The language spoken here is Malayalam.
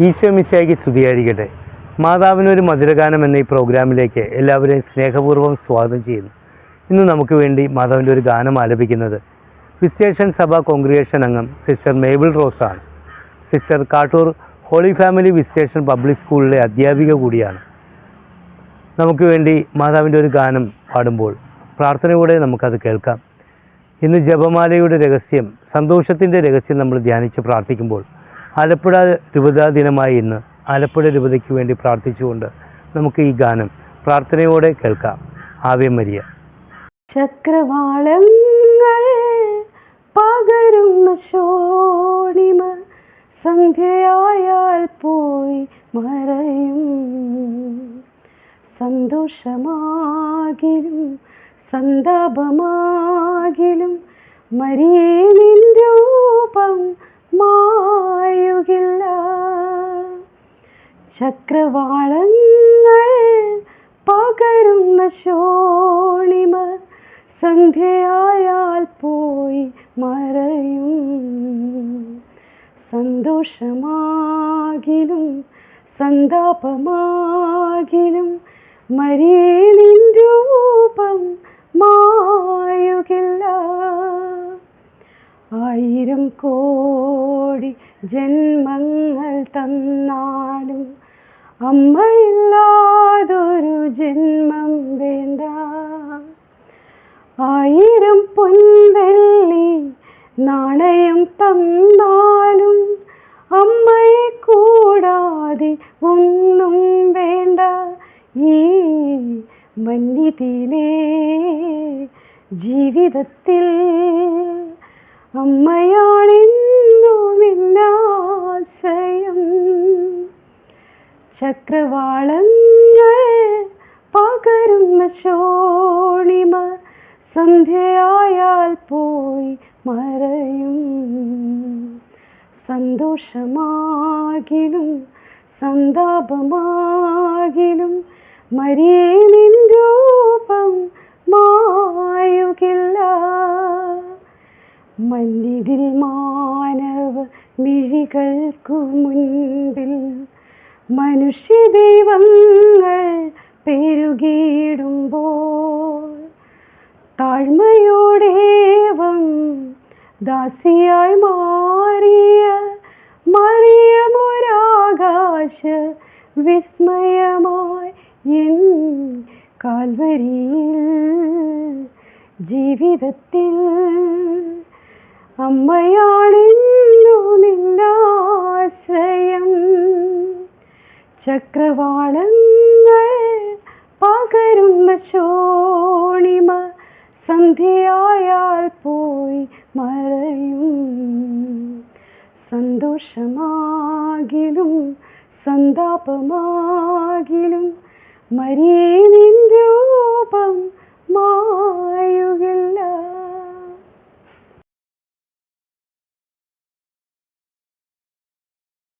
ഈശോ മിശിയാക്കി സ്തുതിയായിരിക്കട്ടെ മാതാവിനൊരു മധുരഗാനം എന്ന ഈ പ്രോഗ്രാമിലേക്ക് എല്ലാവരെയും സ്നേഹപൂർവം സ്വാഗതം ചെയ്യുന്നു. ഇന്ന് നമുക്ക് വേണ്ടി മാതാവിന്റെ ഒരു ഗാനം ആലപിക്കുന്നത് ക്രിസ്ത്യേഷൻ സഭ കോൺഗ്രിഗേഷൻ അംഗം sister Mabel റോസാണ്. Sister Kattoor holy family visitation public സ്കൂളിലെ അധ്യാപിക കൂടിയാണ്. നമുക്ക് വേണ്ടി മാതാവിന്റെ ഒരു ഗാനം പാടുമ്പോൾ പ്രാർത്ഥനയോടെ നമുക്കത് കേൾക്കാം. ഇന്ന് ജപമാലയുടെ രഹസ്യം സന്തോഷത്തിന്റെ രഹസ്യം നമ്മൾ ധ്യാനിച്ച് പ്രാർത്ഥിക്കുമ്പോൾ ആലപ്പുഴ രൂപതാ ദിനമായി ഇന്ന് ആലപ്പുഴ രൂപതയ്ക്ക് വേണ്ടി പ്രാർത്ഥിച്ചുകൊണ്ട് നമുക്ക് ഈ ഗാനം പ്രാർത്ഥനയോടെ കേൾക്കാം. Ave Maria. ചക്രവാളങ്ങൾ പകരുന്ന ശോണിമ സന്ധ്യയായാൽ പോയി മറയും. സന്തോഷമാകിലും സന്താപമാകിലും മരിയേ ചക്രവാളങ്ങൾ പകരുന്ന ശോണിമ സന്ധ്യയായാൽ പോയി മറയും. സന്തോഷമാകിലും സന്താപമാകിലും മരിയനിൻ രൂപം മായുകില്ല. ആയിരം കോടി ജന്മങ്ങൾ തന്നാലും അമ്മയില്ലാതൊരു ജന്മം വേണ്ട. ആയിരം പൊൻവെള്ളി നാണയം തന്നാലും അമ്മയെ കൂടാതെ ഒന്നും വേണ്ട. ഈ മന്നിതിലേ ജീവിതത്തിൽ അമ്മയാണെന്നുമില്ലാശയം ചക്രവാളങ്ങൾ പകരുന്ന ശോണിമ സന്ധ്യയായാൽ പോയി മറയും. സന്തോഷമാകിലും സന്താപമാകിലും മരിയേ രൂപം മായുകില്ല. മന്നിതിൽ മാനവ മിഴികൾക്കു മുൻപിൽ മനുഷ്യദൈവങ്ങൾ പെരുകിയിടുമ്പോൾ താഴ്മയോടേവം ദാസിയായി മാറിയ മറിയമൊരാകാശ വിസ്മയമായി എൻ കാൽവരിയിൽ ജീവിതത്തിൽ അമ്മയാണെന്നുമില്ലാശ്രയം ചക്രവാളങ്ങൾ പകരുന്ന ശോണിമ സന്ധ്യയായാൽ പോയി മറയും. സന്തോഷമാകിലും സന്താപമാകിലും മരീ നിൻ രൂപം